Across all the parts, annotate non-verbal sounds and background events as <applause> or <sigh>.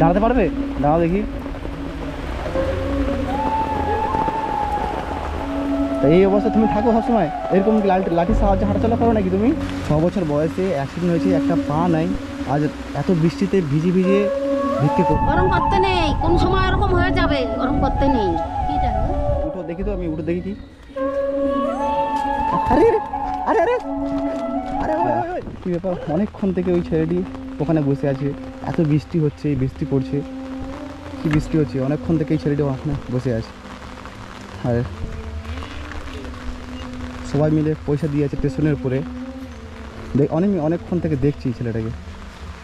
দাঁড়াতে পারবে? দাঁড়াও দেখি। তা এই অবস্থা তুমি থাকো সবসময়। এরকম লাঠির সাহায্যে হাঁটাচলা করো নাকি তুমি? ছ বছর বয়সে অ্যাক্সিডেন্ট হয়েছে একটা পা নাই। আজ এত বৃষ্টিতে ভিজে ভিজে ভিক্ষে করো। ওরম করতে নেই কোন সময় ওরকম হয়ে যাবে? ওরম করতে নেই। উঠো দেখি তো আমি উঠে দেখি কি। আরে আরে আরে আরে। কি ব্যাপার? অনেকক্ষণ থেকে ওই ছেলেটি ওখানে বসে আছে। এত বৃষ্টি হচ্ছে বৃষ্টি পড়ছে। কি বৃষ্টি হচ্ছে? অনেকক্ষণ থেকে এই ছেলেটি ওখানে বসে আছে। আর সবাই মিলে পয়সা দিয়ে আছে স্টেশনের উপরে। দেখ অনেক অনেকক্ষণ থেকে দেখছি ছেলেটাকে।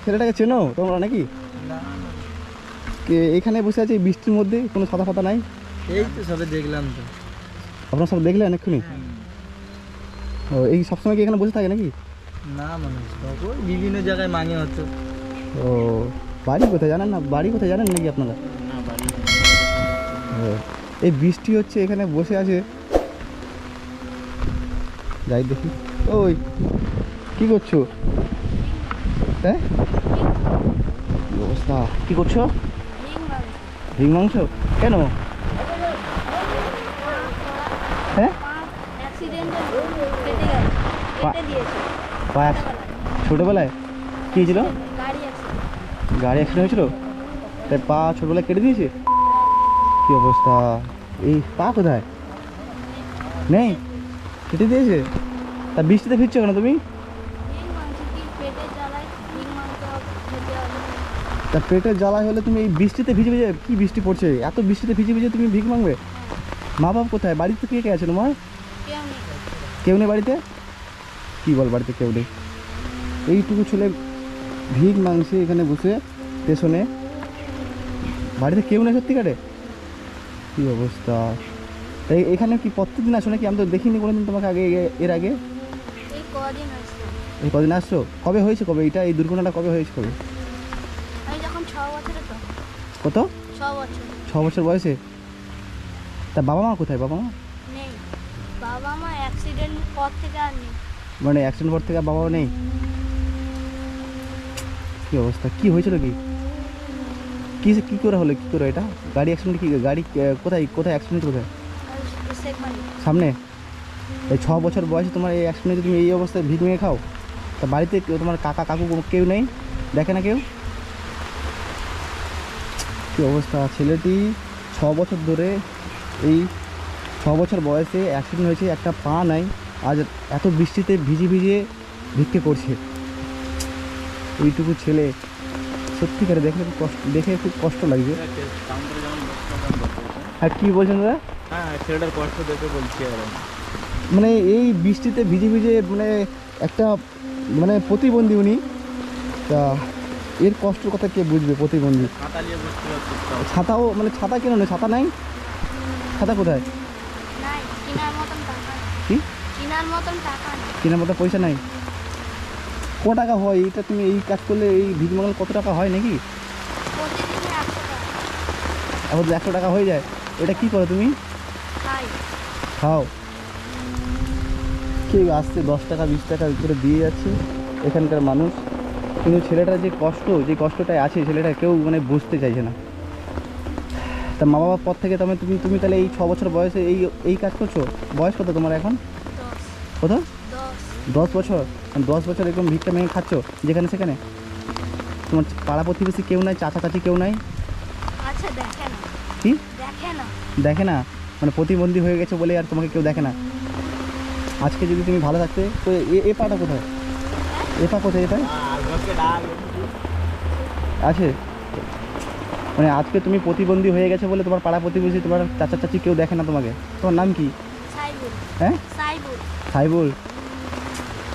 ছেলেটাকে চেনো তোমরা নাকি? কে এখানে বসে আছে বৃষ্টির মধ্যে? কোনো ছাতা ফাতা নাই? এই তো সবে দেখলাম তো। আপনারা সব দেখলেন অনেকক্ষণই ও এই সবসময় কি এখানে বসে থাকে নাকি? না মনে হচ্ছে বিভিন্ন জায়গায় মাঙে হতো। ও বাড়ি কোথায় জানেন না? বাড়ি কোথায় জানেন নাকি আপনারা? ও এই বৃষ্টি হচ্ছে এখানে বসে আছে। যাই দেখি। ওই কি করছ? হ্যাঁ? কি অবস্থা? কি করছ? হিং মাংস। কেন? হ্যাঁ? ছোটোবেলায়। কী হয়েছিল গাড়ি অ্যাক্সিডেন্ট হয়েছিল? তাই পা ছোটবেলায় কেটে দিয়েছে? কি অবস্থা? এই পা কোথায়? নেই? কেটে দিয়েছে? তা বৃষ্টিতে ফিরছো কেন তুমি? তা পেটের জ্বালা হলে তুমি এই বৃষ্টিতে ভিজে ভিজে কি বৃষ্টি পড়ছে? এত বৃষ্টিতে ভিজে ভিজে তুমি ভিক মাংবে মা বাপ কোথায়? বাড়িতে কে কে আছে তোমার? কেউ নেই বাড়িতে? কি বল বাড়িতে কেউ নেই? এইটুকু ছেলে ভিক মাংসে এখানে বসে স্টেশনে বাড়িতে কেউ নেই সত্যিকারে? কি অবস্থা? তাই এখানে কি প্রত্যেকদিন আসো নাকি? আমি তো দেখিনি কোনোদিন তোমাকে আগে এর আগে। এই কদিন আসছো। কবে হয়েছে কবে? এটা এই দুর্ঘটনাটা কবে হয়েছে কবে? কত? ছ বছর। বয়সে? তা বাবা মা কোথায়? বাবা মা? বাবা মা অ্যাক্সিডেন্ট পর থেকে আর নেই। মানে অ্যাক্সিডেন্ট পর থেকে আর বাবা নেই? কি অবস্থা? কি হয়েছিল কি? কি কি করে হলো? কি করে এটা? গাড়ি অ্যাক্সিডেন্ট কি গাড়ি কোথায় কোথায় অ্যাক্সিডেন্ট কোথায়? সামনে? এই ছ বছর বয়সে তোমার এই অ্যাক্সিডেন্টে তুমি এই অবস্থায় ভিক ভেঙে খাও? তা বাড়িতে তোমার কাকা কাকু কেউ নেই? দেখে না কেউ? কি অবস্থা? ছেলেটি ছ বছর ধরে এই ছ বছর বয়সে অ্যাক্সিডেন্ট হয়েছে, একটা পা নাই। আজ এত বৃষ্টিতে ভিজে ভিজে ভিক্ষে করছে। এইটুকু ছেলে সত্যিকারে দেখলে খুব কষ্ট দেখে খুব কষ্ট লাগছে। আর কি বলছেন দাদা? হ্যাঁ ছেলেটার কষ্ট দেখে বলছি আর মানে এই বৃষ্টিতে ভিজে ভিজে মানে একটা মানে প্রতিবন্ধী উনি। তা এর কষ্টের কথা কে বুঝবে প্রতিবন্ধী? ছাতাও মানে ছাতা কেন নেই? ছাতা নাই? ছাতা কোথায়? নাই কেনার মতন টাকা নেই। কি? কেনার মতন কেনার মতো পয়সা নাই? ক টাকা হয়? এটা তুমি এই কাজ করলে এই ভিজমাগাল কত টাকা হয় নাকি? এখন একশো টাকা হয়ে যায়। এটা কি করো তুমি? খাও। কেউ আসছে দশ টাকা বিশ টাকা করে দিয়ে যাচ্ছে এখানকার মানুষ। কিন্তু ছেলেটার যে কষ্ট যে কষ্টটায় আছে ছেলেটা কেউ মানে বুঝতে চাইছে না। তা মা বাবার পর থেকে তুমি তুমি তাহলে এই ছ বছর বয়সে এই এই কাজ করছ? বয়স কত তোমার এখন? কত? দশ বছর দশ বছর এরকম ভিক্ষা ভেঙে খাচ্ছ যেখানে সেখানে? তোমার পাড়া প্রতিবেশী কেউ নাই চাচা চাচি কেউ নাই? আচ্ছা দেখে না কি? দেখে না? মানে প্রতিবন্ধী হয়ে গেছে বলে আর তোমাকে কেউ দেখে না? আজকে যদি তুমি ভালো থাকতে তো এ পাটা কোথায়? এ পা কোথায় এটা আছে। মানে আজকে তুমি প্রতিবন্ধী হয়ে গেছে বলে তোমার পাড়া প্রতিবেশী তোমার চাচা চাচি কেউ দেখে না তোমাকে? তোমার নাম কি? হ্যাঁ? সাইবুল।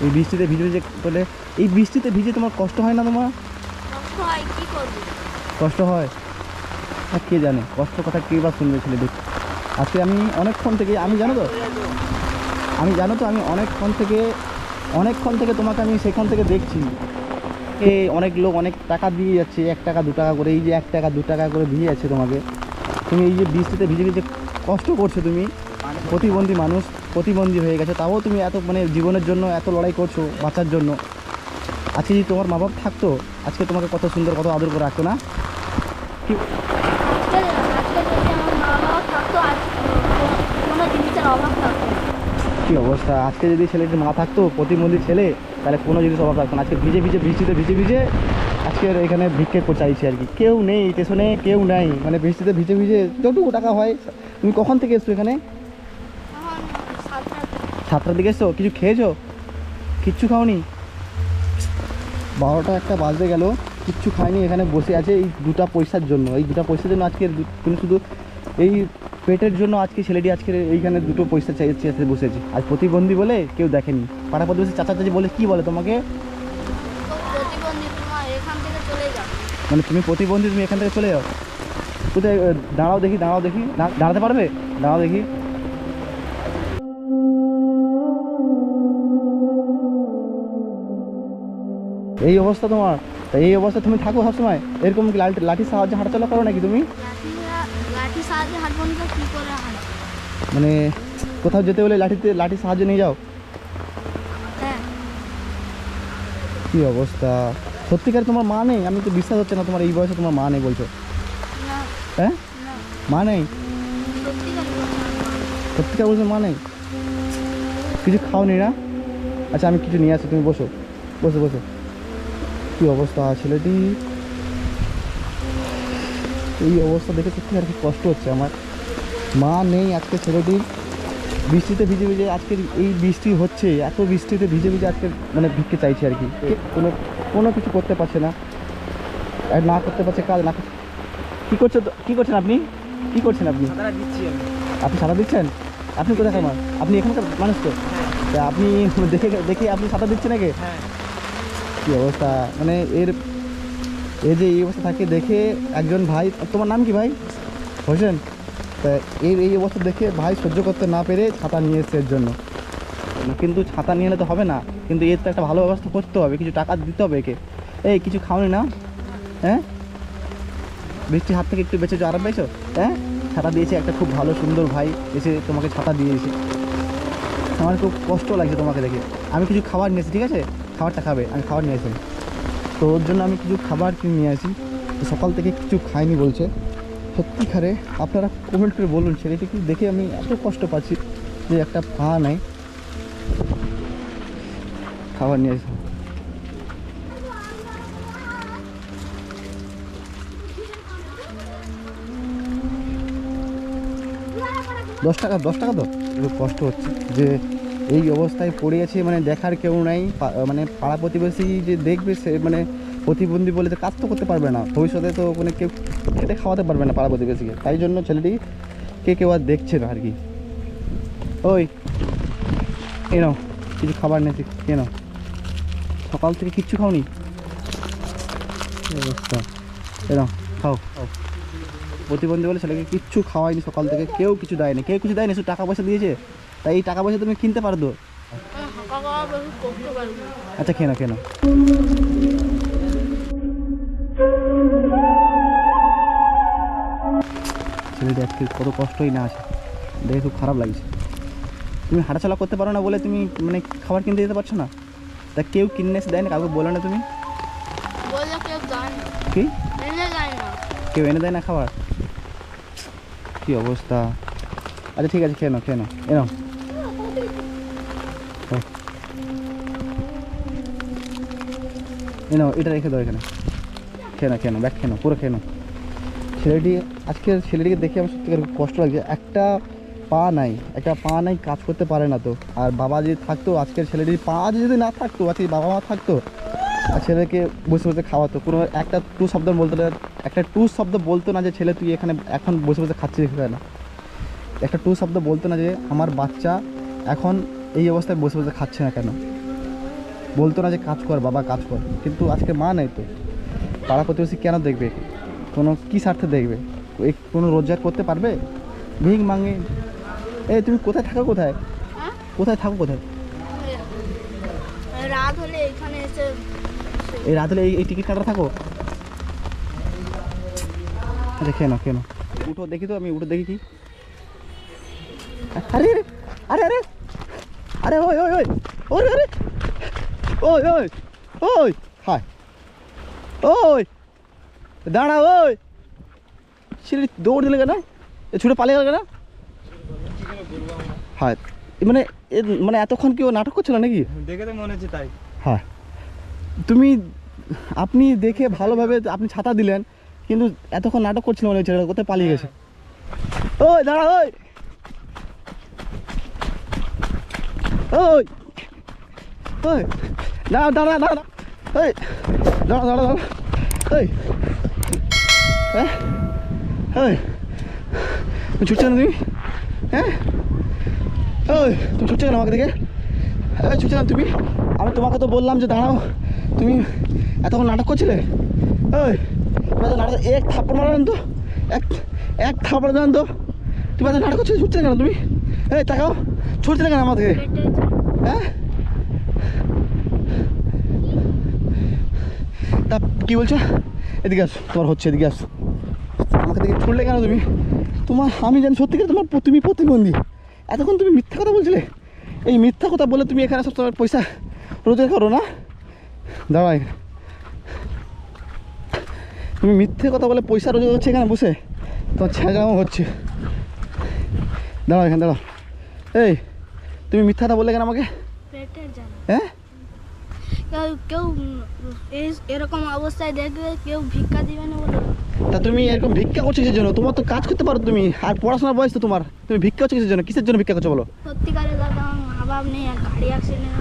এই বৃষ্টিতে ভিজে ভিজে বলে এই বৃষ্টিতে ভিজে তোমার কষ্ট হয় না তোমার? কষ্ট হয় কি কষ্ট হয়? আর কে জানে কষ্ট কথা কে বা শুনবে ছেলেদের আজকে আমি অনেকক্ষণ থেকে আমি জানো তো? আমি জানো তো আমি অনেকক্ষণ থেকে অনেকক্ষণ থেকে তোমাকে আমি সেখান থেকে দেখছি। এ অনেক লোক অনেক টাকা দিয়ে যাচ্ছে এক টাকা দু টাকা করে এই যে এক টাকা দু টাকা করে দিয়ে যাচ্ছে তোমাকে। তুমি এই যে বৃষ্টিতে ভিজে ভিজে কষ্ট করছ তুমি প্রতিবন্ধী মানুষ। প্রতিবন্ধী হয়ে গেছে। তাও তুমি এত মানে জীবনের জন্য এত লড়াই করছ বাঁচার জন্য। আজকে যদি তোমার মা বাপ থাকতো, আজকে তোমাকে কত সুন্দর, কত আদর করে রাখতো না? কি আজকে আজকে। কি অবস্থা? আজকে যদি ছেলেটির মা থাকতো, প্রতিবন্ধী ছেলে, তাহলে কোনো জিনিস অভাব থাকতো না। আজকে ভিজে ভিজে, বৃষ্টিতে ভিজে ভিজে আজকের এখানে ভিক্ষে চাইছি আর কি। কেউ নেই, স্টেশনে কেউ নাই। মানে বৃষ্টিতে ভিজে ভিজে যতটুকু টাকা হয়, তুমি কখন থেকে এসছো এখানে? সাতটার দিকে এসো কিছু খেয়েছো? কিচ্ছু খাওনি? বারোটা একটা বাজতে গেল, কিচ্ছু খাইনি, এখানে বসে আছে এই দুটা পয়সার জন্য। এই দুটা পয়সার জন্য আজকে তুমি শুধু এই পেটের জন্য আজকে ছেলেটি আজকে এইখানে দুটো পয়সা চাইছে বসেছে আর প্রতিবন্ধী বলে কেউ দেখেনি। পাড়া প্রতিবেশী চাচা চাচি বলে, কি বলে তোমাকে? মানে তুমি প্রতিবন্ধী, তুমি এখান থেকে চলে যাও। কোথায় দাঁড়াও দেখি দাঁড়াও দেখি। দাঁড়াতে পারবে? দাঁড়াও দেখি। এই অবস্থা তোমার? তা এই অবস্থা তুমি থাকো সবসময়? এরকম কি লাঠি লাঠির সাহায্যে হাঁটাচলা করো নাকি তুমি? মানে কোথাও যেতে হলে লাঠিতে লাঠির সাহায্যে নিয়ে যাও। হ্যাঁ। কি অবস্থা? সত্যিকার তোমার মা নেই? আমি তো বিশ্বাস হচ্ছে না তোমার এই বয়সে তোমার মা নেই বলছো। হ্যাঁ? মা নেই? সত্যিকার সত্যিকার বলছো মা নেই? কিছু খাওনি না? আচ্ছা আমি কিছু নিয়ে আসি তুমি বসো। বসো বসো। কি অবস্থা? ছেলেটি এই অবস্থা দেখে সত্যি আর কি কষ্ট হচ্ছে আমার। মা নেই আজকে ছেলেটির। বৃষ্টিতে ভিজে ভিজে আজকের এই বৃষ্টি হচ্ছে এত বৃষ্টিতে ভিজে ভিজে আজকে মানে ভিক্ষে চাইছে আর কি। কোনো কোনো কিছু করতে পারছে না। আর না করতে পারছে কাজ না কি করছে কি করছেন আপনি? কি করছেন আপনি? আপনি সাঁতার দিচ্ছেন? আপনি কোথায় মানুষ আপনি এখানকার মানুষ তো? তা আপনি <laughs> দেখে দেখে আপনি সাঁতার দিচ্ছেন নাকি? হ্যাঁ। কি অবস্থা? মানে এর এই যে এই অবস্থা থাকে দেখে একজন ভাই, তোমার নাম কি ভাই? হোসেন? তা এর এই অবস্থা দেখে ভাই সহ্য করতে না পেরে ছাতা নিয়ে এসছে এর জন্য। কিন্তু ছাতা নিয়ে এলে তো হবে না। কিন্তু এর তো একটা ভালো ব্যবস্থা করতে হবে, কিছু টাকা দিতে হবে একে। এই, কিছু খাওনি না? হ্যাঁ? বৃষ্টির হাত থেকে একটু বেঁচেছো আরাম পেয়েছ হ্যাঁ? ছাতা দিয়েছে একটা খুব ভালো, সুন্দর ভাই, এসে তোমাকে ছাতা দিয়েছে। আমার খুব কষ্ট লাগছে তোমাকে দেখে। আমি কিছু খাবার নিয়েছি ঠিক আছে? খাবারটা খাবে, আমি খাবার নিয়ে আসি তো ওর জন্য আমি কিছু খাবার কিনে নিয়ে আসি। সকাল থেকে কিছু খাইনি বলছে। সত্যিকারে আপনারা কমেন্ট করে বলুন ছেলেটিকে দেখে আমি এত কষ্ট পাচ্ছি যে একটা পা নাই। খাবার নিয়ে আসি। দশ টাকা দশ টাকা তো? কষ্ট হচ্ছে যে এই অবস্থায় পড়ে আছে মানে দেখার কেউ নাই। মানে পাড়া প্রতিবেশী যে দেখবে সে মানে প্রতিবন্ধী বলে তো কাজ তো করতে পারবে না। ভবিষ্যতে তো মানে কেউ খেটে খাওয়াতে পারবে না পাড়া প্রতিবেশীকে। তাই জন্য ছেলেটি কে কেউ আর দেখছে না আর কি। ওই, এ নাও, কিছু খাবার নিয়েছি কে নাও। সকাল থেকে কিচ্ছু খাওনি? অবস্থা। এ নাও খাও খাও। প্রতিবন্ধী বলে ছেলেকে কিচ্ছু খাওয়ায়নি সকাল থেকে কেউ কিছু দেয়নি কেউ কিছু দেয়নি শুধু টাকা পয়সা দিয়েছে। তাই এই টাকা পয়সা তুমি কিনতে পারো তো? হাঁকা খাওয়া বেশি না। আচ্ছা কেন কেন। ছেলেটা আজকে কত কষ্টই না আছে। দেখে খুব খারাপ লাগছে। তুমি হাঁটাচলা করতে পারো না বলে তুমি মানে খাবার কিনতে দিতে পারছ না? তা কেউ কিনে এসে দেয় না কাউকে বলো না তুমি। কি? কেউ এনে দেয় না খাবার? কি অবস্থা? আচ্ছা ঠিক আছে, খেয়ে নাও খেয়ে নাও, এ নাও। এ নাও, এটা রেখে দাও এখানে। খেয়ে নাও খেয়ে নাও ব্যাগ খেয়ে নাও, পুরো খেয়ে নাও। ছেলেটি, আজকের ছেলেটিকে দেখে আমার সত্যি খুব কষ্ট লাগছে। একটা পা নাই, একটা পা নাই, কাজ করতে পারে না তো। আর বাবা যদি থাকতো, আজকের ছেলেটির পা যদি না থাকতো, আজকে বাবা মা থাকতো আর ছেলেকে বসে বসে খাওয়াতো। কোনো একটা টু শব্দ বলতো না একটা টু শব্দ বলতো না যে ছেলে তুই এখানে এখন বসে বসে খাচ্ছিস না একটা টু শব্দ বলতো না যে আমার বাচ্চা এখন এই অবস্থায় বসে বসে খাচ্ছে না কেন? বলতো না যে কাজ কর বাবা কাজ কর। কিন্তু আজকে মা নেই তো। পাড়া প্রতিবেশী কেন দেখবে? কোনো কী স্বার্থে দেখবে? কোনো রোজগার করতে পারবে? ভিক মাঙে। এই তুমি কোথায় থাকো কোথায়? হ্যাঁ? কোথায় থাকো কোথায়? রাত হলে এখানে এসে এই রাত হলে এই এই টিকিট কাটা থাকো। আচ্ছা খেয়ে নাও খেয়ে নাও। উঠো দেখি তো আমি উঠে দেখি কি। আরে আরে আরে আরে ওই ওই ওই ওই আরে ওই ওই ওই হাই ওই দাঁড়া ওই। ছেলে দৌড় দিলে কেন? এ ছুটে পালিয়ে গেল কেন? হ্যাঁ মানে মানে এতক্ষণ কি ও নাটক করছিল নাকি? দেখে তো মনে হচ্ছে তাই। হ্যাঁ। তুমি আপনি দেখে ভালোভাবে আপনি ছাতা দিলেন কিন্তু এতক্ষণ নাটক করছিল মনে হচ্ছে কোথায় পালিয়ে গেছে? ওই দাঁড়া ওই। ওই। ওই দাঁড়া দাঁড়া দাঁড়া ওই। দাঁড়া দাঁড়া দাঁড়া। ওই। হ্যাঁ? ওই। ছুটছো না তুমি? হ্যাঁ? ওই তুমি ছুটছো কেন আমাকে দেখে? ছুটছো না তুমি? আমি তোমাকে তো বললাম যে দাঁড়াও। তুমি এতক্ষণ নাটক করছিলে? ওই তুমি নাটক এক থাপ্পড় মারান তো। এক এক থাপ্পড় দেন তো। তুমি এত নাটক করছিলে, ছুটছিলে কেন তুমি? এই, তাকাও। ছুটছিলে কেন আমার থেকে? হ্যাঁ? তা কি বলছো? এদিকে আসো, তোমার হচ্ছে এদিকে আসো। আমাকে দেখে ছুটলে কেন তুমি? তোমার আমি জানি সত্যি সত্যিকার তোমার তুমি প্রতিবন্ধী। এতক্ষণ তুমি মিথ্যা কথা বলছিলে? এই মিথ্যা কথা বলে তুমি এখানে সব তোমার পয়সা রোজগার করো না? এখানে তুমি মিথ্যে কথা বলে পয়সা রোজগার হচ্ছে এখানে বসে? তোমার ছ্যাঁকামো হচ্ছে। দাঁড়াও এখানে দাঁড়াও। এই তুমি মিথ্যা কথা বললে কেন আমাকে? হ্যাঁ? কেউ এরকম অবস্থায় দেখবে কেউ ভিক্ষা দিবে না বলে। তা তুমি এরকম ভিক্ষা করছ কিসের জন্য? তোমার তো কাজ করতে পারো তুমি। আর পড়াশোনার বয়স তো তোমার। তুমি ভিক্ষা করছ কিসের জন্য? কিসের জন্য ভিক্ষা করছ বলো? সত্যিকারে দাদা আমার মা বাপ নেই গাড়ি অ্যাক্সিডেন্টে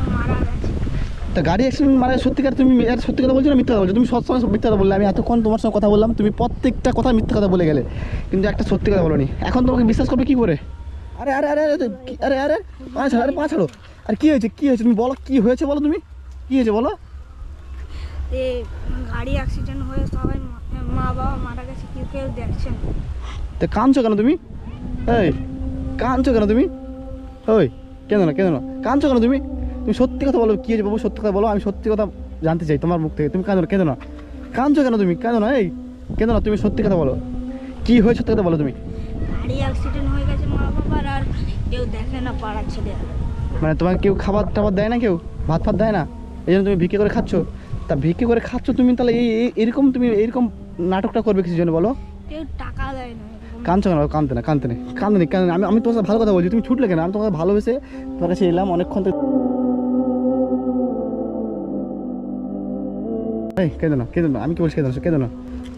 তা গাড়ি অ্যাক্সিডেন্ট মানে সত্যিকার তুমি সত্যি কথা বলছো না মিথ্যা কথা বলছো? তুমি সবসময় মিথ্যা কথা বললে। আমি এতক্ষণ তোমার সঙ্গে কথা বললাম তুমি প্রত্যেকটা কথা মিথ্যা কথা বলে গেলে। কিন্তু একটা সত্যি কথা বলোনি। এখন তোমাকে বিশ্বাস করবে কি করে? আরে আরে আরে আরে আরে আরে পা ছাড়ো আরে পাঁচ ছাড়ো। আর কি হয়েছে কি হয়েছে? তুমি বলো কি হয়েছে বলো তুমি? কি হয়েছে বলো? গাড়ি অ্যাক্সিডেন্ট হয়ে সবাই মা- মা বাবা মারা গেছে কেউ কেউ দেখছেন তা কাঁদছো কেন তুমি? এই কাঁদছো কেন তুমি? ওই কেন না কেন না। কাঁদছো কেন তুমি? তুমি সত্যি কথা বলো কী হয়েছে বাবু? সত্যি কথা বলো আমি সত্যি কথা জানতে চাই তোমার মুখ থেকে। তুমি কাঁদো না কেঁদো না। কাঁদছো কেন তুমি? কেঁদো না এই। কেঁদো না তুমি সত্যি কথা বলো। কী হয়েছে সত্যি কথা বলো তুমি? গাড়ি অ্যাক্সিডেন্ট হয়ে গেছে মা বাবার আর কেউ দেখে না পাড়ার ছেলে মানে তোমাকে কেউ খাবার টাবার দেয় না কেউ? ভাত ফাত দেয় না? এই জন্য তুমি ভিক্ষে করে খাচ্ছ? তা ভিক্ষে করে খাচ্ছ তুমি তাহলে এই এরকম তুমি এরকম নাটকটা করবে কিছু জন্য বলো? কেউ টাকা দেয় না কাঁদছো কেন? কাঁদতে না কাঁদতে নেই কাঁদতে নেই। আমি আমি তোমার সাথে ভালো কথা বলছি। তুমি ছুটলে কেন? আমি তোমাকে ভালোবেসে তোমার কাছে এলাম। অনেকক্ষণ থেকে এই কেঁদো না কেঁদো না আমি কি বলছি কেঁদো না কেঁদো না।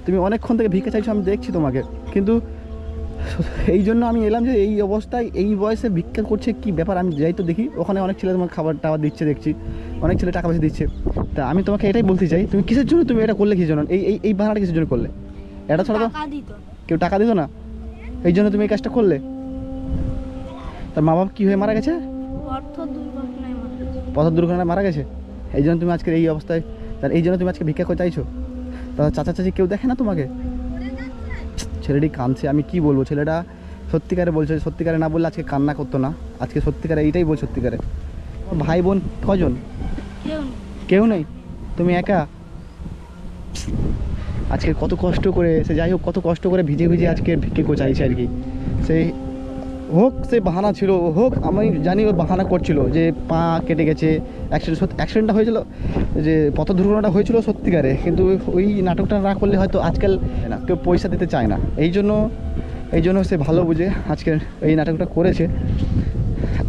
তুমি অনেকক্ষণ থেকে ভিক্ষা চাইছো আমি দেখছি তোমাকে। কিন্তু এই জন্য আমি এলাম যে এই অবস্থায় এই বয়সে ভিক্ষা করছে কি ব্যাপার আমি যাই তো দেখি। ওখানে অনেক ছেলে তোমার খাবার টাবার দিচ্ছে দেখছি। অনেক ছেলে টাকা পয়সা দিচ্ছে। তা আমি তোমাকে এটাই বলতে চাই তুমি কিসের জন্য তুমি এটা করলে কিসের জন্য? এই এই এই ভাড়াটা কিসের জন্য করলে? এটা ছাড়া তো কেউ টাকা দিত না? এই জন্য তুমি এই কাজটা করলে? তার মা বাবা কী হয়ে মারা গেছে? অর্থ মারা গেছে। পথ দুর্ঘটনায় মারা গেছে? এই জন্য তুমি আজকের এই অবস্থায় তার এই জন্য তুমি আজকে ভিক্ষা করে চাইছো? তার চাচা চাচি কেউ দেখে না তোমাকে? ছেলেটি কাঁদছে, আমি কি বলব? ছেলেটা সত্যিকারে বলছে, সত্যিকারে না বললে আজকে কান্না করতো না। আজকে সত্যিকারে এইটাই বল সত্যিকারে। ভাই বোন কজন? কেউ নেই? তুমি একা? আজকে কত কষ্ট করে, সে যাই হোক, কত কষ্ট করে ভিজে ভিজে আজকে ভিক্ষে করে চাইছে আর কি। সেই হোক, সে বাহানা ছিল, হোক, আমি জানি ও বাহানা করছিল যে পা কেটে গেছে অ্যাক্সিডেন্ট অ্যাক্সিডেন্টটা হয়েছিল যে পথ দুর্ঘটনাটা হয়েছিল সত্যিকারে কিন্তু ওই নাটকটা না করলে হয়তো আজকাল না। কেউ পয়সা দিতে চায় না। এই জন্য এই জন্য সে ভালো বুঝে আজকের এই নাটকটা করেছে।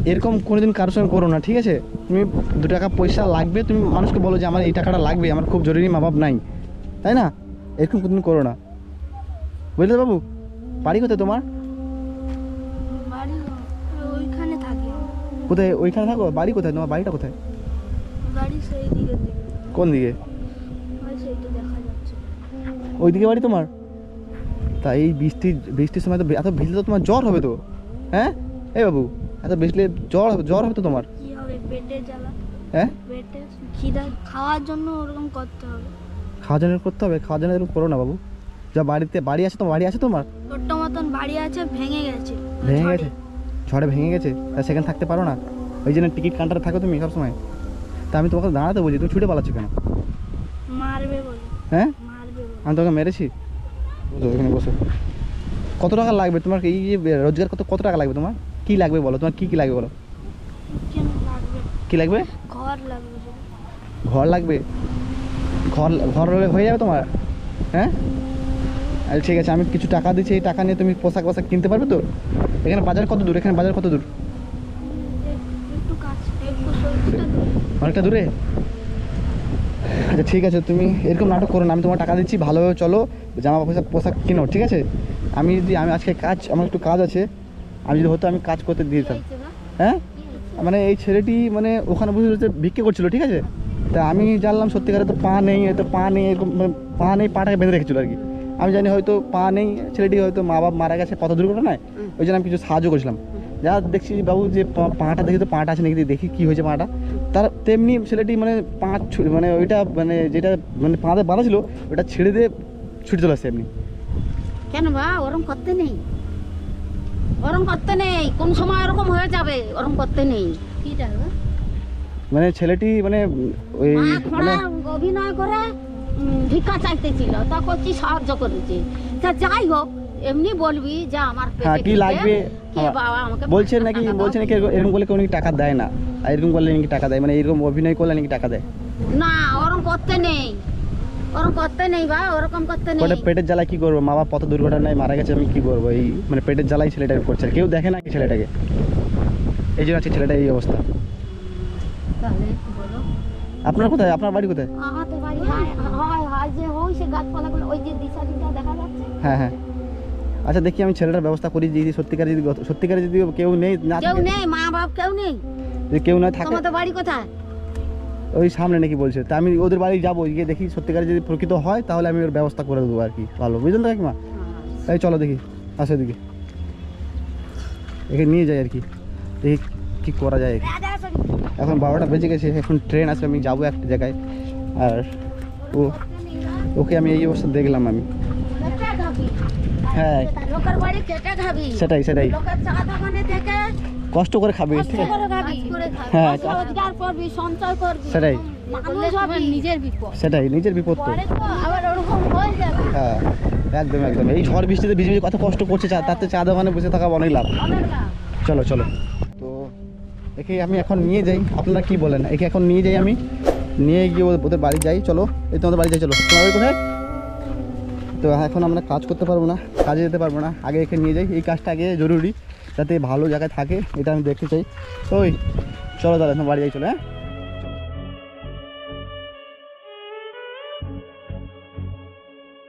এরকম কোনোদিন কারোর সঙ্গে করো না ঠিক আছে? তুমি দু টাকা পয়সা লাগবে তুমি মানুষকে বলো যে আমার এই টাকাটা লাগবে আমার খুব জরুরি মা বাপ নাই। তাই না? এরকম কোনোদিন করো না। বুঝলে বাবু? বাড়ি কোথায় তোমার? বাড়ি ওইখানে থাকি। আমি। কোথায়? ওইখানে থাকো? বাড়ি কোথায়? তোমার বাড়িটা কোথায়? কোন দিকে? ওই দিকে বাড়ি তোমার? তা এই বৃষ্টি বৃষ্টির সময় তো এত ভিজলে তো তোমার জ্বর হবে তো। হ্যাঁ? এ বাবু এত ভিজলে জ্বর হবে জ্বর হবে তো তোমার। হ্যাঁ? খাওয়ার জন্য ওরকম করতে হবে। খাওয়া দাওয়া করতে হবে? খাওয়া দাওয়া এরকম করো না বাবু। যা বাড়িতে বাড়ি আছে তো বাড়ি আছে তোমার? ছোট্ট মতন বাড়ি আছে ভেঙে গেছে। ভেঙে। গেছে? ঝড়ে ভেঙে গেছে? তা সেখানে থাকতে পারো না? ওই জন্য টিকিট কাউন্টারে থাকো তুমি সবসময়। তা আমি তোমাকে দাঁড়াতে বলছি তুমি ছুটে পালাচ্ছ কেন? হ্যাঁ? আমি তোমাকে মেরেছি? বসো এখানে বসো। কত টাকা লাগবে তোমার? এই যে রোজগার কত কত টাকা লাগবে তোমার? কী লাগবে বলো? তোমার কী কী লাগবে বলো? কী লাগবে? ঘর লাগবে ঘর লাগবে? ঘর ঘর হয়ে যাবে তোমার? হ্যাঁ? আচ্ছা ঠিক আছে আমি কিছু টাকা দিচ্ছি এই টাকা নিয়ে তুমি পোশাক পোশাক কিনতে পারবে তো? এখানে বাজার কত দূর? এখানে বাজার কত দূর একটু কাজ একটু শরীরটা দূরে। অনেকটা দূরে? আচ্ছা ঠিক আছে তুমি এরকম নাটক করো না আমি তোমার টাকা দিচ্ছি ভালোভাবে চলো জামা পোশাক পোশাক কিনো ঠিক আছে? আমি যদি আমি আজকে কাজ আমার একটু কাজ আছে আমি যদি হতো আমি কাজ করতে দিয়ে দিতাম। হ্যাঁ? মানে এই ছেলেটি মানে ওখানে বসে বসে ভিক্ষে করছিল ঠিক আছে? তা আমি জানলাম সত্যিকারে তো পা নেই তো পা নেই এরকম মানে পা নেই পাটাকে বেঁধে রেখেছিল আর কি। আমি জানি হয়তো পা নেই ছেলেটি হয়তো মা বাবা মারা গেছে পথ দুর্ঘটনায় ওই জন্য আমি কিছু সাহায্য করেছিলাম। যা দেখছি বাবু যে পা- পাটা দেখি তো পাটা আছে নাকি দেখি কী হয়েছে পাটা। তার তেমনি ছেলেটি মানে পা ছু- মানে ওইটা মানে যেটা মানে পাতে বাঁধা ছিল ওটা ছেড়ে দিয়ে ছুটে চলে আসছে এমনি। কেন বা? ওরম করতে নেই। ওরম করতে নেই। কোন সময় ওরকম হয়ে যাবে? ওরম করতে নেই। মানে ছেলেটি মানে ওই মা মানে অভিনয় করে ভিক্ষা চাইতেছিল। তা করছি সাহায্য করেছে। তা যাই হোক এমনি বলবি যে আমার পেটে হ্যাঁ কি লাগবে আমাকে বলছেন নাকি। বলছেন নাকি এরকম- করলে কেউ নাকি টাকা দেয় না। এরকম করলে নাকি টাকা দেয়। মানে এরকম অভিনয় করলে নাকি টাকা দেয়। না ওরম করতে নেই। ওরম করতে নেই বা ওরকম করতে নেই। ওটা পেটের জ্বালায় কি করব? মা বাবা পথ দুর্ঘটনায় মারা গেছে আমি কি করব? এই মানে পেটের জ্বালাই ছেলেটা করছে। কেউ দেখে না কি ছেলেটাকে। এই জন্য আছে ছেলেটা এই অবস্থা। তাহলে বলো। আপনার কোথায়? আপনার বাড়ি কোথায়? আমাদের বাড়ি হয় হয় হয় যে ওই সে গাছপালাগুলো ওই যে দিশা দিশা দেখা যাচ্ছে? হ্যাঁ হ্যাঁ। আচ্ছা দেখি আমি ছেলেটার ব্যবস্থা করি যদি সত্যিকারে যদি সত্যিকারে যদি কেউ নেই না কেউ নেই মা বাপ কেউ নেই। যদি কেউ না থাকে তোমাদের বাড়ি কোথায়? ওই সামনে নাকি বলছে। তা আমি ওদের বাড়ি যাব গিয়ে দেখি সত্যিকারে যদি প্রকৃত হয় তাহলে আমি ওর ব্যবস্থা করে দেবো আর কি ভালো। বুঝলেন তো কাকিমা? তাই চলো দেখি আসো দিকে একে নিয়ে যাই আর কি। দেখি কি করা যায়। এখন বারোটা বেজে গেছে এখন ট্রেন আছে আমি যাব একটা জায়গায়। আর ও ওকে আমি এই অবস্থা দেখলাম আমি। হ্যাঁ। লোকের বাড়ি কেটে খাবি। সেটাই সেটাই। লোকের চা দোকানে থেকে কষ্ট করে খাবে। ঠিক আছে হ্যাঁ। রোজগার করবি সঞ্চয় করবি। সেটাই। নিজের বিপদ। সেটাই নিজের বিপদ তো। আবার ওরকম হয়ে যাবে। হ্যাঁ একদম একদম। এই ঝড় বৃষ্টিতে ভিজে ভিজে কত কষ্ট করছে চা তার তো চা দোকানে বসে থাকা অনেক লাভ। চলো চলো। তো একে আমি এখন নিয়ে যাই। আপনারা কি বলেন? একে এখন নিয়ে যাই আমি। নিয়ে গিয়ে ওদের- বাড়ি যাই। চলো এই তোমাদের বাড়ি যাই চলো। তোমার বাড়ি কোথায়? তো এখন আমরা কাজ করতে পারব না, কাজে যেতে পারব না। আগে একে নিয়ে যাই, এই কাজটা আগে জরুরি যাতে ভালো জায়গায় থাকে, এটা আমি দেখতে চাই। ওই, চলো দাদা বাড়ি যাই চলো হ্যাঁ?